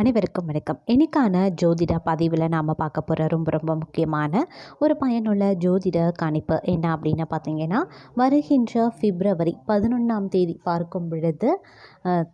அனைவருக்கும் வணக்கம். இன்றைக்கான ஜோதிட பதிவில் நாம் பார்க்க போகிற ரொம்ப ரொம்ப முக்கியமான ஒரு பயனுள்ள ஜோதிட கணிப்பு என்ன அப்படின்னு பார்த்தீங்கன்னா வருகின்ற பிப்ரவரி பதினொன்றாம் தேதி பார்க்கும் பொழுது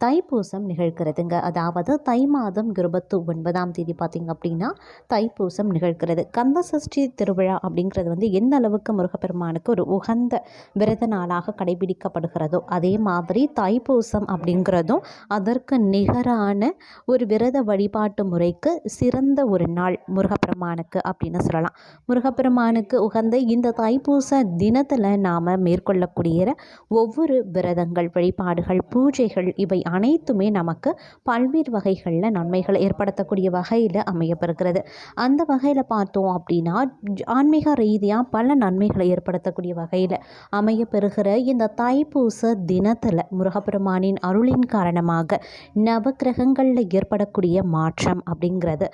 தைப்பூசம் நிகழ்கிறதுங்க. அதாவது தை மாதம் இருபத்தி ஒன்பதாம் தேதி பார்த்திங்க அப்படின்னா தைப்பூசம் நிகழ்கிறது. கந்த சஷ்டி திருவிழா அப்படிங்கிறது வந்து எந்த அளவுக்கு முருகப்பெருமானுக்கு ஒரு உகந்த விரத நாளாக கடைபிடிக்கப்படுகிறதோ அதே மாதிரி தைப்பூசம் அப்படிங்கிறதும் அதற்கு நிகரான ஒரு விரத வழிபாட்டு முறைக்கு சிறந்த ஒரு நாள் முருகப்பெருமானுக்கு அப்படின்னு சொல்லலாம். முருகப்பெருமானுக்கு உகந்த இந்த தைப்பூச தினத்தில் நாம் மேற்கொள்ளக்கூடிய ஒவ்வொரு விரதங்கள் வழிபாடுகள் பூஜைகள் இவை அனைத்துமே நமக்கு பல்வேறு வகைகளில் நன்மைகளை ஏற்படுத்தக்கூடிய வகையில் அமையப்பெறுகிறது. அந்த வகையில் பார்த்தோம் அப்படின்னா ஆன்மீக ரீதியாக பல நன்மைகளை ஏற்படுத்தக்கூடிய வகையில் அமையப்பெறுகிற இந்த தைப்பூச தினத்தில் முருகப்பெருமானின் அருளின் காரணமாக நவக்கிரகங்களில் ஏற்படக்கூடிய மாற்றம் அப்படிங்கிறது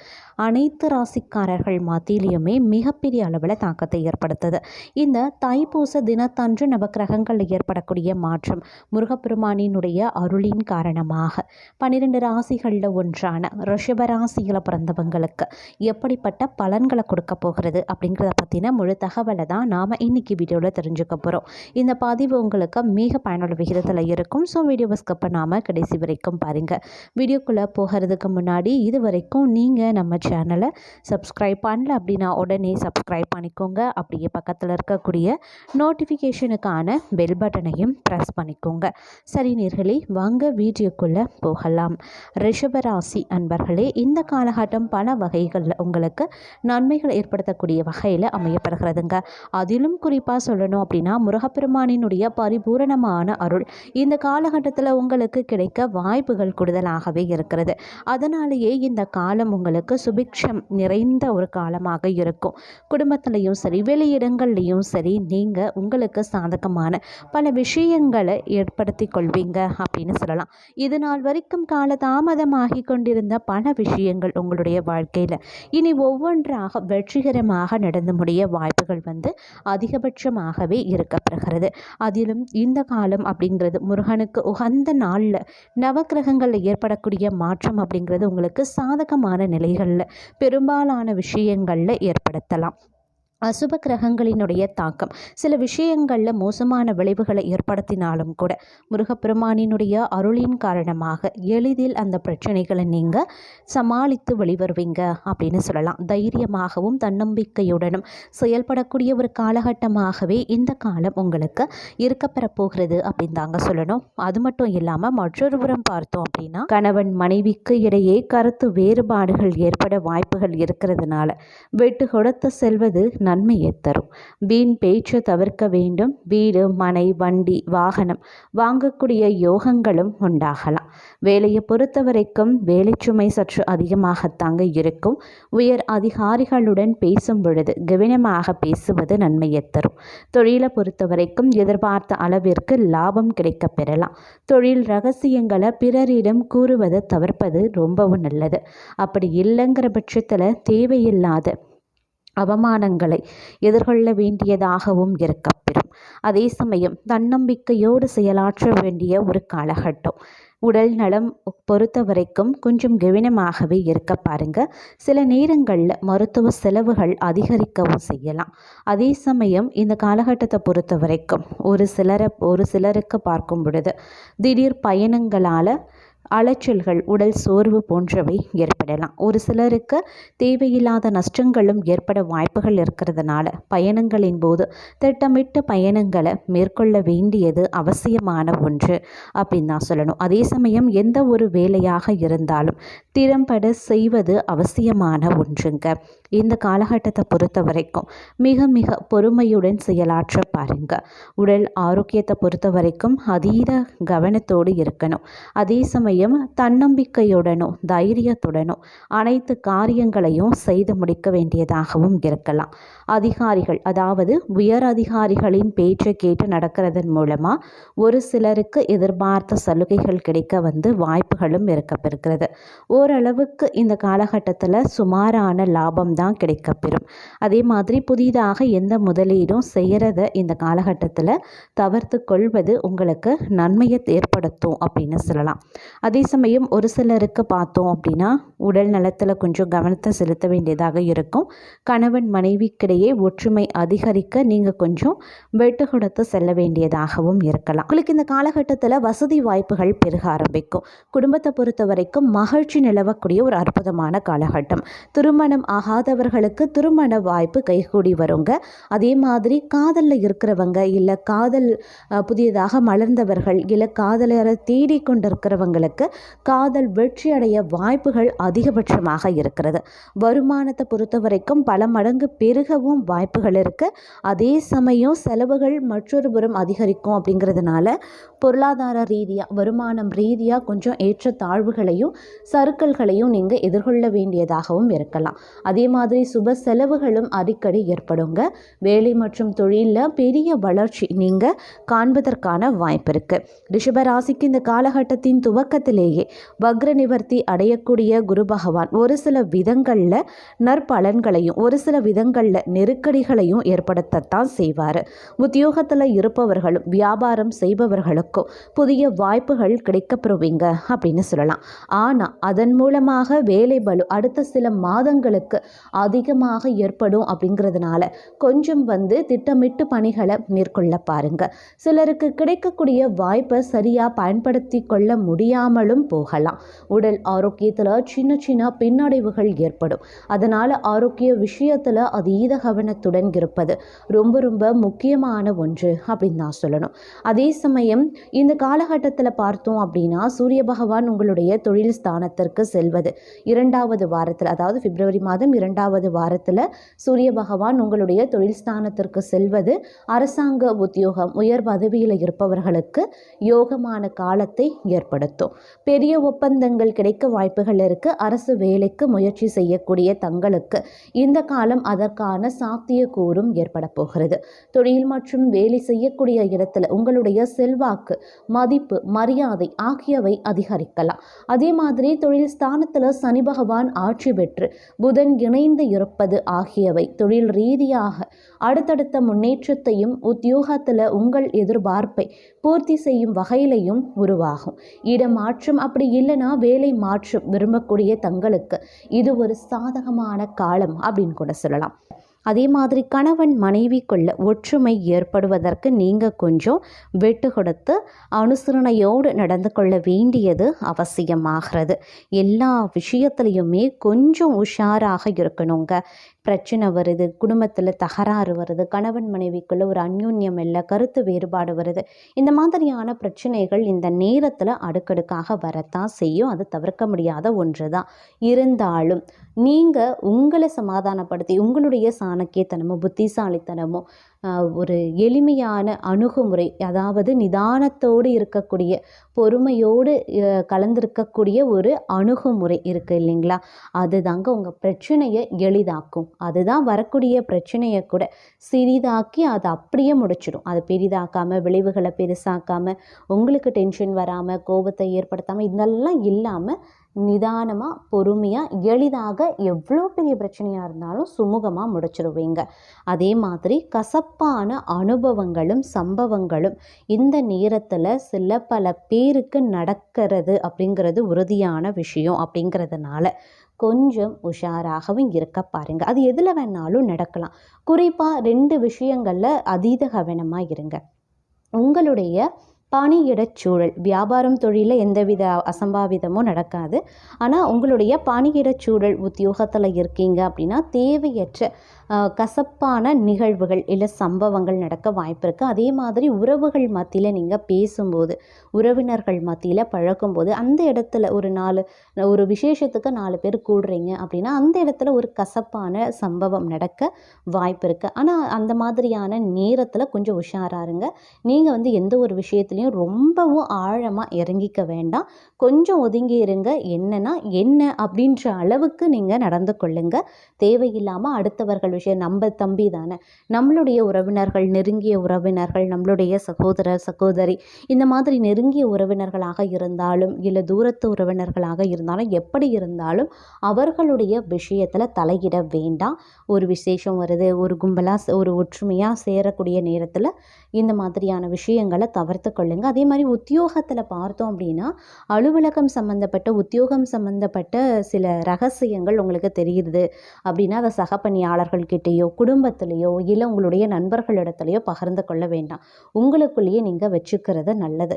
அனைத்து ராசிக்காரர்கள் மத்தியிலையுமே மிகப்பெரிய அளவில் தாக்கத்தை ஏற்படுத்துது. இந்த தைப்பூச தினத்தன்று நவக்கிரகங்களில் ஏற்படக்கூடிய மாற்றம் முருகப்பெருமானினுடைய அருளின் காரணமாக. பன்னிரெண்டு ராசிகளில் ஒன்றான ரிஷபராசியில் பிறந்தவங்களுக்கு எப்படிப்பட்ட பலன்களை கொடுக்க போகிறது அப்படிங்கிறத பற்றின முழு தகவலை தான் நாம் இன்னைக்கு வீடியோவில் தெரிஞ்சுக்க போகிறோம் இந்த பதிவு உங்களுக்கு மிக பயனுள்ள விகிதத்தில் இருக்கும். ஸோ வீடியோவை ஸ்கிப் பண்ணாமல் கடைசி வரைக்கும் பாருங்கள் வீடியோக்குள்ளே போகிறதுக்கு முன்னாடி இது வரைக்கும் நீங்கள் நம்ம சேனலை சப்ஸ்கிரைப் பண்ணல அப்படின்னா உடனே சப்ஸ்கிரைப் பண்ணிக்கோங்க. அப்படியே பக்கத்தில் இருக்கக்கூடிய நோட்டிஃபிகேஷனுக்கான பெல் பட்டனையும் ப்ரெஸ் பண்ணிக்கோங்க. சரி நேர்களே வாங்க வீடியோக்குள்ளே போகலாம். ரிஷபராசி அன்பர்களே இந்த காலகட்டம் பல வகைகளில் உங்களுக்கு நன்மைகள் ஏற்படுத்தக்கூடிய வகையில் அமையப்படுகிறதுங்க. அதிலும் குறிப்பாக சொல்லணும் அப்படின்னா முருகப்பெருமானினுடைய பரிபூரணமான அருள் இந்த காலகட்டத்தில் உங்களுக்கு கிடைக்க வாய்ப்புகள் கூடுதலாகவே இருக்கிறது. அதனாலேயே இந்த காலம் உங்களுக்கு சுபிக்ஷம் நிறைந்த ஒரு காலமாக இருக்கும். குடும்பத்திலையும் சரி வெளியிடங்கள்லையும் சரி நீங்கள் உங்களுக்கு சாதகமான பல விஷயங்களை ஏற்படுத்தி கொள்வீங்க அப்படின்னு சொல்லலாம். இது நாள் வரைக்கும் கால தாமதமாகி கொண்டிருந்த பல விஷயங்கள் உங்களுடைய வாழ்க்கையில். இனி ஒவ்வொன்றாக வெற்றிகரமாக நடந்து முடிய வாய்ப்புகள் வந்து அதிகபட்சமாகவே இருக்கப்படுகிறது அதிலும் இந்த காலம் அப்படிங்கிறது முருகனுக்கு உகந்த நாளில் நவக்கிரகங்களில் ஏற்படக்கூடிய மாற்றம் அப்படிங்கிறது உங்களுக்கு சாதகமான நிலைகளில் பெரும்பாலான விஷயங்களில் ஏற்படுத்தலாம். அசுப கிரகங்களினுடைய தாக்கம். சில விஷயங்களில் மோசமான விளைவுகளை ஏற்படுத்தினாலும் கூட முருகப்பெருமானினுடைய அருளின் காரணமாக எளிதில் அந்த பிரச்சனைகளை நீங்கள் சமாளித்து வெளிவருவீங்க அப்படின்னு சொல்லலாம். தைரியமாகவும் தன்னம்பிக்கையுடனும் செயல்படக்கூடிய ஒரு காலகட்டமாகவே இந்த காலம் உங்களுக்கு இருக்கப்பெற போகிறது அப்படின்னு தாங்க சொல்லணும். அது மட்டும் இல்லாமல் மற்றொரு புறம் பார்த்தோம் அப்படின்னா கணவன் மனைவிக்கு இடையே கருத்து வேறுபாடுகள் ஏற்பட வாய்ப்புகள் இருக்கிறதுனால வெட்டு கொடுத்து செல்வது நன்மையை தரும். வீண் பேச்சு தவிர்க்க வேண்டும். வீடு மனை வண்டி வாகனம் வாங்கக்கூடிய யோகங்களும் உண்டாகலாம். வேலையை பொறுத்த வரைக்கும் வேலை சுமை சற்று அதிகமாகத்தாங்க இருக்கும். உயர் அதிகாரிகளுடன் பேசும் பொழுது கவனமாக பேசுவது நன்மையை தரும். தொழிலை பொறுத்த வரைக்கும் எதிர்பார்த்த அளவிற்கு லாபம் கிடைக்கப் பெறலாம். தொழில் ரகசியங்களை பிறரிடம் கூறுவதை தவிர்ப்பது ரொம்பவும் நல்லது. அப்படி இல்லைங்கிற பட்சத்தில் தேவையில்லாத அவமானங்களை எதிர்கொள்ள வேண்டியதாகவும் இருக்கப்பெறும் அதே சமயம் தன்னம்பிக்கையோடு செயலாற்ற வேண்டிய ஒரு காலகட்டம். உடல் நலம் பொறுத்த வரைக்கும் கொஞ்சம் கவனமாகவே இருக்க பாருங்க. சில நேரங்களில் மருத்துவ செலவுகள் அதிகரிக்கவும் செய்யலாம். அதே சமயம் இந்த காலகட்டத்தை பொறுத்த வரைக்கும் ஒரு சிலரை ஒரு சிலருக்கு பார்க்கும் பொழுது திடீர் பயணங்களால் அலைச்சல்கள் உடல் சோர்வு போன்றவை ஏற்படலாம். ஒரு சிலருக்கு தேவையில்லாத நஷ்டங்களும் ஏற்பட வாய்ப்புகள் இருக்கிறதுனால பயணங்களின் போது திட்டமிட்ட பயணங்களை மேற்கொள்ள வேண்டியது அவசியமான ஒன்று அப்படின்னு தான் சொல்லணும். அதே சமயம் எந்த ஒரு வேலையாக இருந்தாலும் திறம்பட செய்வது அவசியமான ஒன்றுங்க. இந்த காலகட்டத்தை பொறுத்த வரைக்கும் மிக மிக பொறுமையுடன் செயலாற்ற பாருங்க. உடல் ஆரோக்கியத்தை பொறுத்த வரைக்கும் அதீத கவனத்தோடு இருக்கணும். அதே சமயம் தன்னம்பிக்கையுடனும் தைரியத்துடனும் அனைத்து காரியங்களையும் செய்து முடிக்க வேண்டியதாகவும் இருக்கலாம். அதிகாரிகள் அதாவது உயர் அதிகாரிகளின் பேச்சை கேட்டு நடக்கிறதன் மூலமாக ஒரு சிலருக்கு எதிர்பார்த்த சலுகைகள் கிடைக்க வந்து வாய்ப்புகளும் இருக்கப்பெறுகிறது. ஓரளவுக்கு இந்த காலகட்டத்தில் சுமாரான லாபம் தான் கிடைக்கப்பெறும். அதே மாதிரி புதிதாக எந்த முதலீடும் செய்கிறத இந்த காலகட்டத்தில் தவிர்த்து கொள்வது உங்களுக்கு நன்மையை ஏற்படுத்தும் அப்படின்னு சொல்லலாம். அதே சமயம் ஒரு சிலருக்கு பார்த்தோம் அப்படின்னா உடல் நலத்தில் கொஞ்சம் கவனத்தை செலுத்த வேண்டியதாக இருக்கும். கணவன் மனைவிக்கிடையே ஒற்றுமை அதிகரிக்க நீங்கள் கொஞ்சம் வெட்டு கொடுத்து செல்ல வேண்டியதாகவும் இருக்கலாம். உங்களுக்கு இந்த காலகட்டத்தில் வசதி வாய்ப்புகள் பெருக ஆரம்பிக்கும். குடும்பத்தை பொறுத்த வரைக்கும் மகிழ்ச்சி நிலவக்கூடிய ஒரு அற்புதமான காலகட்டம். திருமணம் ஆகாதவர்களுக்கு திருமண வாய்ப்பு கைகூடி வருங்க. அதே மாதிரி காதலில் இருக்கிறவங்க இல்லை காதல் புதியதாக மலர்ந்தவர்கள் இல்லை காதலரை தேடிக்கொண்டிருக்கிறவங்களுக்கு காதல் வெற்றி அடைய வாய்ப்புகள் அதிகபட்சமாக இருக்கிறது. வருமானத்தை பொறுத்த வரைக்கும் பல மடங்கு பெருகவும் வாய்ப்புகள் இருக்குது அதே சமயம் செலவுகள் மற்றொரு புறம் அதிகரிக்கும் அப்படிங்கிறதுனால பொருளாதார ரீதியாக வருமானம் ரீதியாக கொஞ்சம் ஏற்ற தாழ்வுகளையும் சறுக்கல்களையும் நீங்கள் எதிர்கொள்ள வேண்டியதாகவும் இருக்கலாம். அதே மாதிரி சுப செலவுகளும் அடிக்கடி ஏற்படுங்க. வேலை மற்றும் தொழிலில் பெரிய வளர்ச்சி நீங்கள் காண்பதற்கான வாய்ப்பு இருக்குது ரிஷபராசிக்கு இந்த காலகட்டத்தின் துவக்க துவக்கத்திலேயே வக்ர நிவர்த்தி அடையக்கூடிய குரு பகவான். ஒரு சில விதங்களில் நற்பலன்களையும் ஒரு சில விதங்களில் நெருக்கடிகளையும் ஏற்படுத்தத்தான் செய்வார். உத்தியோகத்தில் இருப்பவர்களும் வியாபாரம் செய்பவர்களுக்கும் புதிய வாய்ப்புகள் கிடைக்கப்பெறுவீங்க அப்படின்னு சொல்லலாம். ஆனால் அதன் மூலமாக வேலை பலு அடுத்த சில மாதங்களுக்கு அதிகமாக ஏற்படும் அப்படிங்கிறதுனால கொஞ்சம் வந்து திட்டமிட்டு பணிகளை மேற்கொள்ள பாருங்க. சிலருக்கு கிடைக்கக்கூடிய வாய்ப்பை சரியாக பயன்படுத்தி கொள்ள இல்லாமலும் போகலாம். உடல் ஆரோக்கியத்தில் சின்ன சின்ன பின்னடைவுகள் ஏற்படும். அதனால் ஆரோக்கிய விஷயத்தில் அதீத கவனத்துடன் இருப்பது ரொம்ப ரொம்ப முக்கியமான ஒன்று அப்படின்னு நான் சொல்லணும். அதே சமயம் இந்த காலகட்டத்தில் பார்த்தோம் அப்படின்னா சூரிய பகவான் உங்களுடைய தொழில் ஸ்தானத்திற்கு செல்வது இரண்டாவது வாரத்தில் அதாவது பிப்ரவரி மாதம் இரண்டாவது வாரத்தில் சூரிய பகவான் உங்களுடைய தொழில் ஸ்தானத்திற்கு செல்வது அரசாங்க உத்தியோகம் உயர் பதவியில் இருப்பவர்களுக்கு யோகமான காலத்தை ஏற்படுத்தும். பெரிய ஒப்பந்தங்கள் கிடைக்க வாய்ப்புகள் இருக்குது அரசு வேலைக்கு முயற்சி செய்யக்கூடிய தங்களுக்கு இந்த காலம் அதற்கான சாத்தியக்கூறும் ஏற்பட போகிறது. தொழில் மற்றும் வேலை செய்யக்கூடிய இடத்துல உங்களுடைய செல்வாக்கு மதிப்பு மரியாதை ஆகியவை அதிகரிக்கலாம். அதே மாதிரி தொழில் ஸ்தானத்தில் சனி பகவான் ஆட்சி பெற்று புதன் இணைந்து இருப்பது ஆகியவை தொழில் ரீதியாக அடுத்தடுத்த முன்னேற்றத்தையும் உத்தியோகத்தில் உங்கள் எதிர்பார்ப்பை பூர்த்தி செய்யும் வகையிலையும் உருவாகும். மாற்றம். அப்படி இல்லைன்னா வேலை மாற்றம் விரும்பக்கூடிய தங்களுக்கு. இது ஒரு சாதகமான காலம் அப்படின்னு கூட சொல்லலாம். அதே மாதிரி கணவன் மனைவிக்குள்ள ஒற்றுமை ஏற்படுவதற்கு நீங்கள் கொஞ்சம் வெட்டு கொடுத்து அனுசரணையோடு நடந்து கொள்ள வேண்டியது அவசியமாகிறது. எல்லா விஷயத்துலையுமே கொஞ்சம் உஷாராக இருக்கணுங்க. பிரச்சனை வருது குடும்பத்தில் தகராறு வருது கணவன் மனைவிக்குள்ளே ஒரு அந்யூன்யம் இல்லை கருத்து வேறுபாடு வருது. இந்த மாதிரியான பிரச்சனைகள் இந்த நேரத்தில் அடுக்கடுக்காக வரத்தான் செய்யும். அது தவிர்க்க முடியாத ஒன்று தான் இருந்தாலும் நீங்கள் உங்களை சமாதானப்படுத்தி உங்களுடைய சாணக்கியத்தனமோ புத்திசாலித்தனமோ ஒரு எளிமையான அணுகுமுறை அதாவது நிதானத்தோடு இருக்கக்கூடிய பொறுமையோடு கலந்திருக்கக்கூடிய ஒரு அணுகுமுறை இருக்குது இல்லைங்களா? அதுதாங்க உங்கள் பிரச்சனையை எளிதாக்கும். அதுதான் வரக்கூடிய பிரச்சனையை கூட சிறிதாக்கி அதை அப்படியே முடிச்சிடும். அதை பெரிதாக்காமல் விளைவுகளை பெருசாக்காமல் உங்களுக்கு டென்ஷன் வராமல் கோபத்தை ஏற்படுத்தாமல் இதெல்லாம் இல்லாமல் நிதானமாக பொறுமையாக எளிதாக எவ்வளோ பெரிய பிரச்சனையாக இருந்தாலும் சுமூகமாக முடிச்சிடுவீங்க அதே மாதிரி கசப்பான அனுபவங்களும் சம்பவங்களும் இந்த நேரத்தில் சில பல பேருக்கு நடக்கிறது அப்படிங்கிறது உறுதியான விஷயம் அப்படிங்கிறதுனால கொஞ்சம் உஷாராகவும் இருக்க பாருங்கள் அது எதில் வேணாலும் நடக்கலாம். குறிப்பாக ரெண்டு விஷயங்களில் அதீத கவனமாக இருங்க. உங்களுடைய பணியிடச் சூழல். வியாபாரம் தொழிலில் எந்தவித அசம்பாவிதமும் நடக்காது. ஆனால் உங்களுடைய பணியிடச் சூழல் உத்தியோகத்தில் இருக்கீங்க அப்படின்னா தேவையற்ற கசப்பான நிகழ்வுகள் இல்லை சம்பவங்கள் நடக்க வாய்ப்பு இருக்குது அதே மாதிரி உறவுகள் மத்தியில் நீங்கள் பேசும்போது உறவினர்கள் மத்தியில் பழகும்போது அந்த இடத்துல ஒரு நாலு ஒரு விசேஷத்துக்கு நாலு பேர் கூடுறீங்க அப்படின்னா அந்த இடத்துல ஒரு கசப்பான சம்பவம் நடக்க வாய்ப்பு இருக்குது ஆனால் அந்த மாதிரியான நேரத்தில் கொஞ்சம் உஷாராருங்க நீங்கள் வந்து எந்த ஒரு விஷயத்துலையும் ரொம்பவும் ஆழமாக இறங்கிக்க வேண்டாம். கொஞ்சம் ஒதுங்கி இருங்க. என்னன்னா என்ன அப்படின்ற அளவுக்கு நீங்கள் நடந்து கொள்ளுங்க. தேவையில்லாமல் அடுத்தவர்கள் விஷயம் நம்ம தம்பி தானே. நம்மளுடைய உறவினர்கள் நெருங்கிய உறவினர்கள் நம்மளுடைய சகோதரர் சகோதரி இந்த மாதிரி நெருங்கிய உறவினர்களாக இருந்தாலும் இல்லை தூரத்து உறவினர்களாக இருந்தாலும் எப்படி இருந்தாலும் அவர்களுடைய விஷயத்தில் தலையிட வேண்டாம். ஒரு விசேஷம் வருது ஒரு கும்பலாக ஒரு ஒற்றுமையாக சேரக்கூடிய நேரத்தில் இந்த மாதிரியான விஷயங்களை தவிர்த்து கொள்ளுங்க. அதே மாதிரி உத்தியோகத்தில் பார்த்தோம் அப்படின்னா அலுவலகம் சம்மந்தப்பட்ட உத்தியோகம் சம்மந்தப்பட்ட சில ரகசியங்கள் உங்களுக்கு தெரியுது அப்படின்னா அதை சக யார்கிட்டேயோ குடும்பத்திலேயோ இல்லை உங்களுடைய நண்பர்களிடத்துலையோ பகிர்ந்து கொள்ள வேண்டாம். உங்களுக்குள்ளேயே நீங்கள் வச்சுக்கிறது நல்லது.